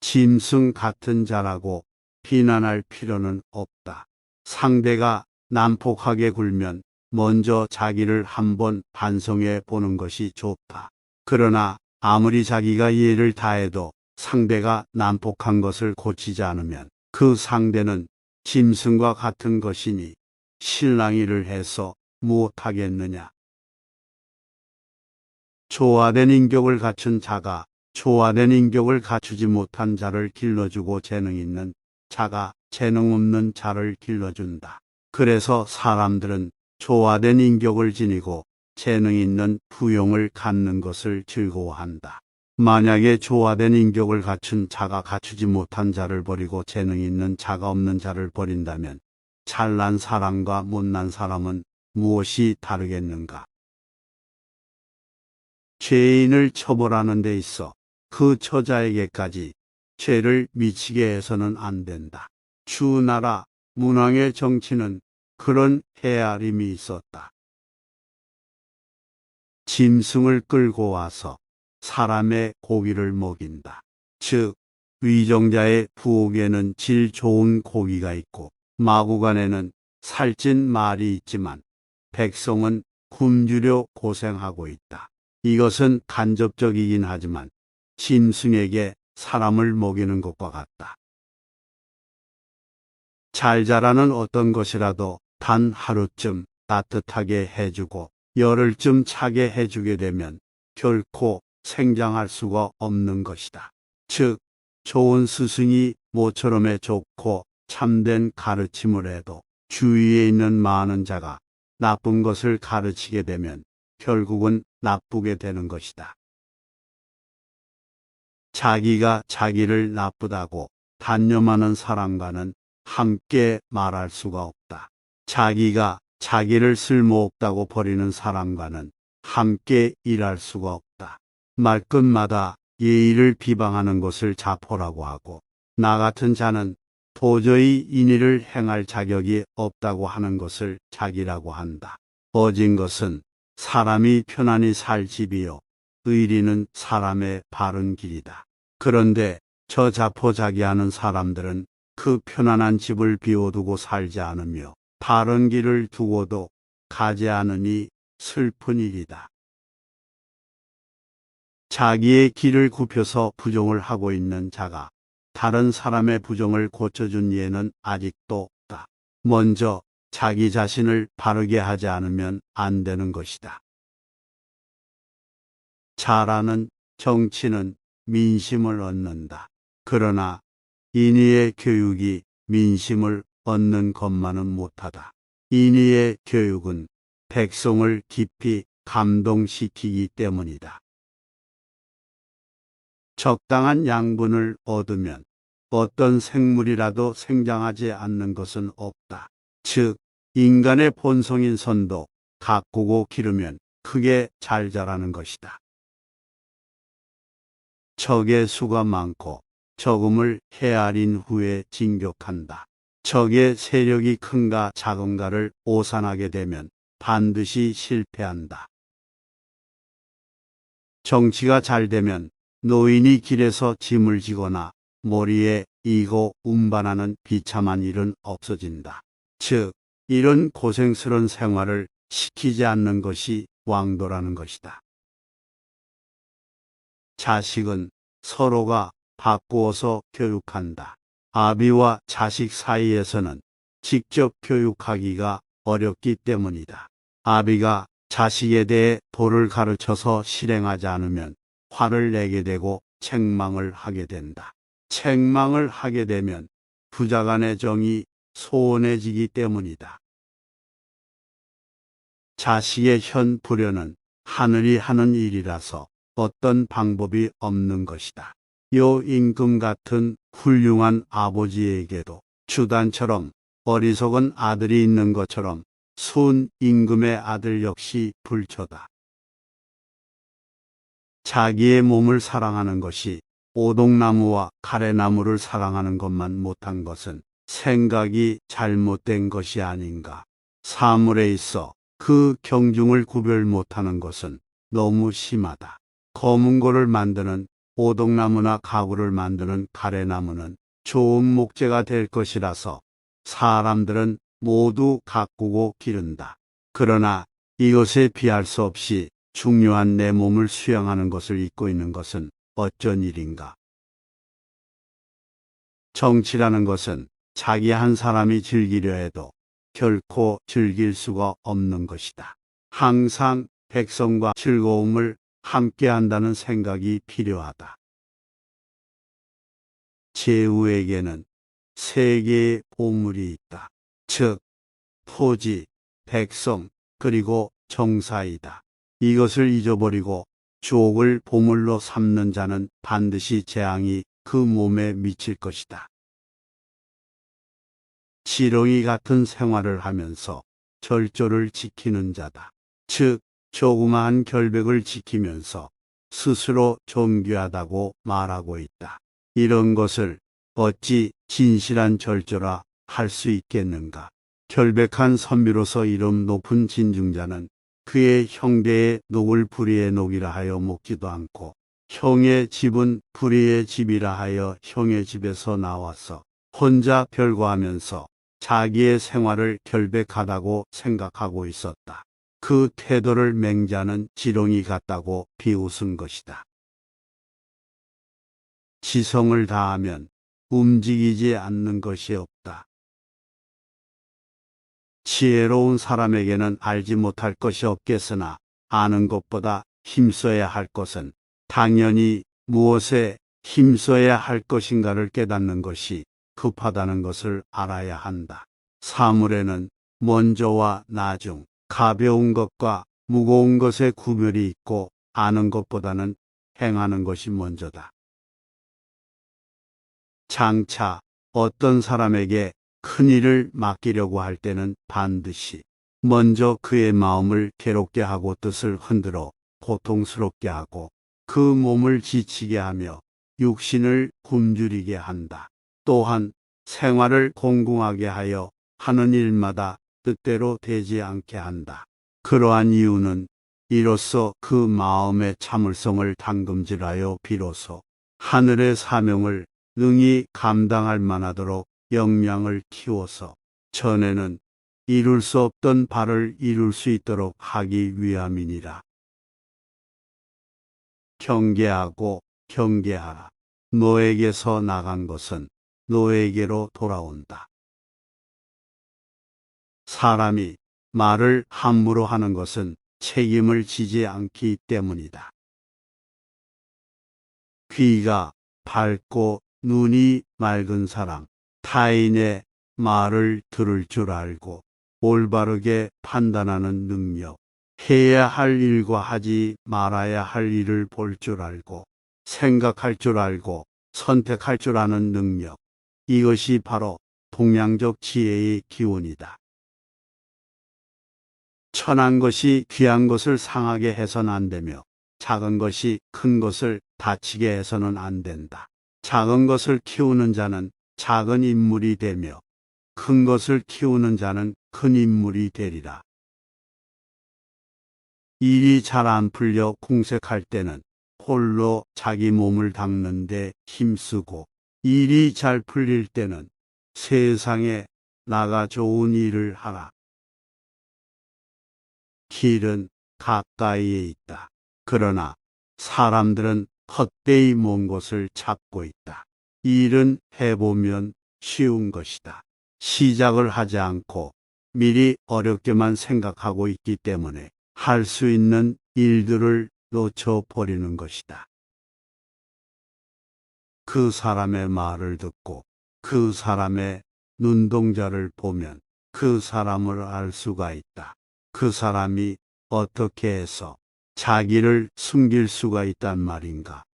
짐승 같은 자라고 비난할 필요는 없다. 상대가 난폭하게 굴면 먼저 자기를 한번 반성해 보는 것이 좋다. 그러나 아무리 자기가 이해를 다해도 상대가 난폭한 것을 고치지 않으면 그 상대는 짐승과 같은 것이니 신랑이를 해서 무엇하겠느냐. 조화된 인격을 갖춘 자가 조화된 인격을 갖추지 못한 자를 길러주고 재능 있는 자가 재능 없는 자를 길러준다. 그래서 사람들은 조화된 인격을 지니고 재능 있는 부용을 갖는 것을 즐거워한다. 만약에 조화된 인격을 갖춘 자가 갖추지 못한 자를 버리고 재능 있는 자가 없는 자를 버린다면 잘난 사람과 못난 사람은 무엇이 다르겠는가? 죄인을 처벌하는 데 있어 그 처자에게까지 죄를 미치게 해서는 안 된다. 주나라 문왕의 정치는 그런 헤아림이 있었다. 짐승을 끌고 와서 사람의 고기를 먹인다. 즉, 위정자의 부엌에는 질 좋은 고기가 있고 마구간에는 살찐 말이 있지만 백성은 굶주려 고생하고 있다. 이것은 간접적이긴 하지만 짐승에게 사람을 먹이는 것과 같다. 잘 자라는 어떤 것이라도 단 하루쯤 따뜻하게 해주고 열흘쯤 차게 해주게 되면 결코 생장할 수가 없는 것이다. 즉, 좋은 스승이 모처럼에 좋고 참된 가르침을 해도 주위에 있는 많은 자가 나쁜 것을 가르치게 되면 결국은 나쁘게 되는 것이다. 자기가 자기를 나쁘다고 단념하는 사람과는 함께 말할 수가 없다. 자기가 자기를 쓸모없다고 버리는 사람과는 함께 일할 수가 없다. 말끝마다 예의를 비방하는 것을 자포라고 하고 나 같은 자는 도저히 인의를 행할 자격이 없다고 하는 것을 자기라고 한다. 어진 것은 사람이 편안히 살 집이요. 의리는 사람의 바른 길이다. 그런데 저 자포자기하는 사람들은 그 편안한 집을 비워두고 살지 않으며 바른 길을 두고도 가지 않으니 슬픈 일이다. 자기의 길을 굽혀서 부정을 하고 있는 자가 다른 사람의 부정을 고쳐준 예는 아직도 없다. 먼저 자기 자신을 바르게 하지 않으면 안 되는 것이다. 잘하는 정치는 민심을 얻는다. 그러나 인의의 교육이 민심을 얻는 것만은 못하다. 인의의 교육은 백성을 깊이 감동시키기 때문이다. 적당한 양분을 얻으면 어떤 생물이라도 생장하지 않는 것은 없다. 즉, 인간의 본성인 선도 가꾸고 기르면 크게 잘 자라는 것이다. 적의 수가 많고 적음을 헤아린 후에 진격한다. 적의 세력이 큰가 작은가를 오산하게 되면 반드시 실패한다. 정치가 잘 되면 노인이 길에서 짐을 지거나 머리에 이고 운반하는 비참한 일은 없어진다. 즉, 이런 고생스런 생활을 시키지 않는 것이 왕도라는 것이다. 자식은 서로가 바꾸어서 교육한다. 아비와 자식 사이에서는 직접 교육하기가 어렵기 때문이다. 아비가 자식에 대해 도를 가르쳐서 실행하지 않으면 화를 내게 되고 책망을 하게 된다. 책망을 하게 되면 부자 간의 정이 소원해지기 때문이다. 자식의 현 불효는 하늘이 하는 일이라서 어떤 방법이 없는 것이다. 요 임금 같은 훌륭한 아버지에게도 주단처럼 어리석은 아들이 있는 것처럼 순 임금의 아들 역시 불초다. 자기의 몸을 사랑하는 것이 오동나무와 가래나무를 사랑하는 것만 못한 것은 생각이 잘못된 것이 아닌가. 사물에 있어 그 경중을 구별 못하는 것은 너무 심하다. 검은 고를 만드는 오동나무나 가구를 만드는 가래나무는 좋은 목재가 될 것이라서 사람들은 모두 가꾸고 기른다. 그러나 이것에 비할 수 없이 중요한 내 몸을 수양하는 것을 잊고 있는 것은 어쩐 일인가. 정치라는 것은 자기 한 사람이 즐기려 해도 결코 즐길 수가 없는 것이다. 항상 백성과 즐거움을 함께 한다는 생각이 필요하다. 제후에게는 세 개의 보물이 있다. 즉, 토지, 백성, 그리고 정사이다. 이것을 잊어버리고 주옥을 보물로 삼는 자는 반드시 재앙이 그 몸에 미칠 것이다. 지렁이 같은 생활을 하면서 절조를 지키는 자다. 즉, 조그마한 결백을 지키면서 스스로 존귀하다고 말하고 있다. 이런 것을 어찌 진실한 절조라 할 수 있겠는가? 결백한 선비로서 이름 높은 진중자는 그의 형제의 녹을 불의의 녹이라 하여 먹지도 않고 형의 집은 불의의 집이라 하여 형의 집에서 나와서 혼자 별거하면서 자기의 생활을 결백하다고 생각하고 있었다. 그 태도를 맹자는 지렁이 같다고 비웃은 것이다. 지성을 다하면 움직이지 않는 것이 없다. 지혜로운 사람에게는 알지 못할 것이 없겠으나 아는 것보다 힘써야 할 것은 당연히 무엇에 힘써야 할 것인가를 깨닫는 것이 급하다는 것을 알아야 한다. 사물에는 먼저와 나중, 가벼운 것과 무거운 것의 구별이 있고 아는 것보다는 행하는 것이 먼저다. 장차 어떤 사람에게 큰 일을 맡기려고 할 때는 반드시 먼저 그의 마음을 괴롭게 하고 뜻을 흔들어 고통스럽게 하고 그 몸을 지치게 하며 육신을 굶주리게 한다. 또한 생활을 공공하게 하여 하는 일마다 뜻대로 되지 않게 한다. 그러한 이유는 이로써 그 마음의 참을성을 당금질하여 비로소 하늘의 사명을 능히 감당할 만하도록 역량을 키워서 전에는 이룰 수 없던 바를 이룰 수 있도록 하기 위함이니라. 경계하고 경계하라. 너에게서 나간 것은 너에게로 돌아온다. 사람이 말을 함부로 하는 것은 책임을 지지 않기 때문이다. 귀가 밝고 눈이 맑은 사람, 타인의 말을 들을 줄 알고 올바르게 판단하는 능력, 해야 할 일과 하지 말아야 할 일을 볼 줄 알고 생각할 줄 알고 선택할 줄 아는 능력, 이것이 바로 동양적 지혜의 기원이다. 천한 것이 귀한 것을 상하게 해서는 안 되며 작은 것이 큰 것을 다치게 해서는 안 된다. 작은 것을 키우는 자는 작은 인물이 되며 큰 것을 키우는 자는 큰 인물이 되리라. 일이 잘 안 풀려 궁색할 때는 홀로 자기 몸을 닦는데 힘쓰고 일이 잘 풀릴 때는 세상에 나가 좋은 일을 하라. 길은 가까이에 있다. 그러나 사람들은 헛되이 먼 곳을 찾고 있다. 일은 해보면 쉬운 것이다. 시작을 하지 않고 미리 어렵게만 생각하고 있기 때문에 할 수 있는 일들을 놓쳐버리는 것이다. 그 사람의 말을 듣고 그 사람의 눈동자를 보면 그 사람을 알 수가 있다. 그 사람이 어떻게 해서 자기를 숨길 수가 있단 말인가.